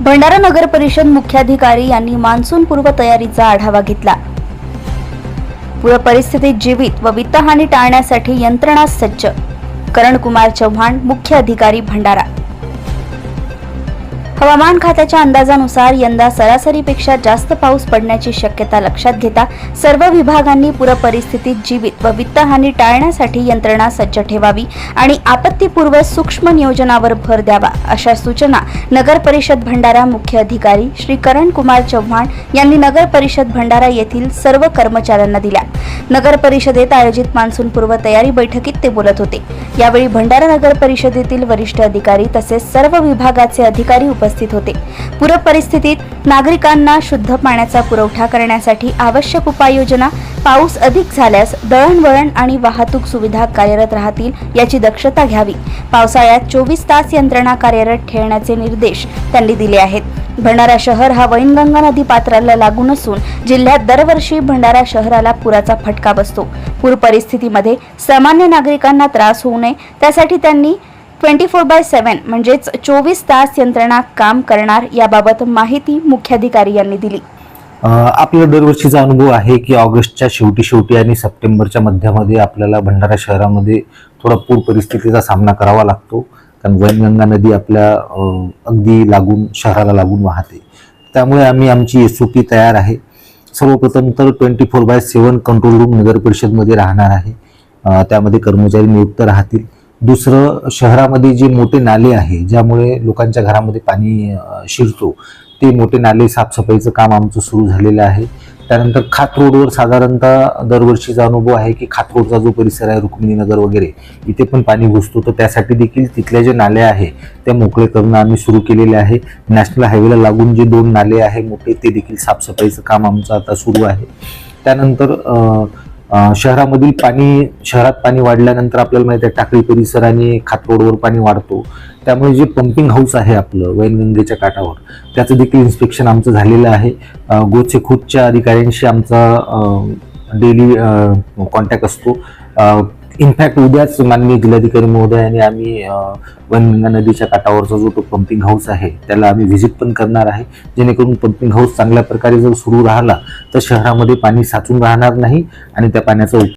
भंडारा नगर परिषद मुख्याधिकारी यांनी मान्सून पूर्व तयारीचा आढावा घेतला. पूर परिस्थितीत जीवित व वित्तहानी टाळण्यासाठी यंत्रणा सज्ज. करणकुमार चव्हाण मुख्य अधिकारी भंडारा. हवामान खात्याच्या अंदाजानुसार यंदा सरासरीपेक्षा जास्त पाऊस पडण्याची शक्यता लक्षात घेता सर्व विभागांनी पूरपरिस्थितीत जीवित व वित्तहानी टाळण्यासाठी यंत्रणा सज्ज ठेवावी आणि आपत्तीपूर्व सूक्ष्म नियोजनावर भर द्यावा अशा सूचना नगर परिषद भंडारा मुख्य अधिकारी श्री करण कुमार चव्हाण यांनी नगर परिषद भंडारा येथील सर्व कर्मचाऱ्यांना दिल्या. नगर परिषदेत आयोजित मान्सूनपूर्व तयारी बैठकीत ते बोलत होते. यावेळी भंडारा नगर परिषदेतील वरिष्ठ अधिकारी तसेच सर्व विभागाचे अधिकारी उपस्थित होते. पूर परिस्थितीत नागरिकांना शुद्ध पाण्याचा पुरवठा करण्यासाठी आवश्यक उपाययोजना पाऊस अधिक झाल्यास दळणवळण आणि वाहतूक सुविधा कार्यरत राहतील याची दक्षता घ्यावी. पावसाळ्यात चोवीस तास यंत्रणा कार्यरत ठेवण्याचे निर्देश त्यांनी दिले आहेत. भंडारा शहर हा वैनगंगा नदी पात्राला लागून असून जिल्ह्यात दरवर्षी भंडारा शहराला पुराचा फटका बसतो. पूर परिस्थितीमध्ये सामान्य नागरिकांना त्रास होऊ नये. त्यासाठी त्यांनी ट्वेंटी फोर बाय सेवन म्हणजेच चोवीस तास यंत्रणा काम करणार याबाबत माहिती मुख्याधिकारी यांनी दिली. आपला दरवर्षीचा अनुभव आहे की ऑगस्टच्या शेवटी शेवटी आणि सप्टेंबरच्या मध्यामध्ये आपल्याला भंडारा शहरामध्ये थोडा पूर परिस्थितीचा सामना करावा लागतो. कारण वैनगंगा नदी आपल्या अगदी लागून शहराला लागून वाहते. त्यामुळे आम्ही आमची एस ओ पी तयार आहे. सर्वप्रथम तर twenty four by seven control room नगर परिषदमध्ये राहणार आहे. त्यामध्ये कर्मचारी नियुक्त राहतील. दुसरं शहरामध्ये जे मोठे नाले आहे ज्यामुळे लोकांच्या घरामध्ये पाणी शिरतो ते मोठे नाले साफसफाईचं काम आमचं सुरू झालेलं आहे. त्यानंतर खात रोडवर साधारणतः दरवर्षीचा अनुभव आहे की खात रोडचा जो परिसर आहे रुक्मिणीनगर वगैरे इथे पण पाणी घुसतो. तर त्यासाठी देखील तिथल्या जे नाले आहे ते मोकळे करणं आम्ही सुरू केलेले आहे. नॅशनल हायवेला लागून जे दोन नाले आहे मोठे ते देखील साफसफाईचं काम आमचं आता सुरू आहे. त्यानंतर शहरामधील पाणी शहरात पाणी वाढल्यानंतर आपल्याला माहिती आहे टाकळी परिसर आणि खात रोडवर पाणी वाढतो. त्यामुळे जे पंपिंग हाऊस आहे आपलं वैनगंगेच्या काठावर त्याचं देखील इन्स्पेक्शन आमचं झालेलं आहे. गोचे खुदच्या अधिकाऱ्यांशी आमचा डेली कॉन्टॅक्ट असतो. इनफॅक्ट उद्याच माननीय जिल्हाधिकारी महोदयाने आम्ही वनगंगा नदीच्या काठावरचा जो तो पंपिंग हाऊस आहे त्याला आम्ही व्हिजिट पण करणार आहे. जेणेकरून पंपिंग हाऊस चांगल्या प्रकारे जर सुरू राहिला तर शहरामध्ये पाणी साचून राहणार नाही आणि त्या पाण्याचा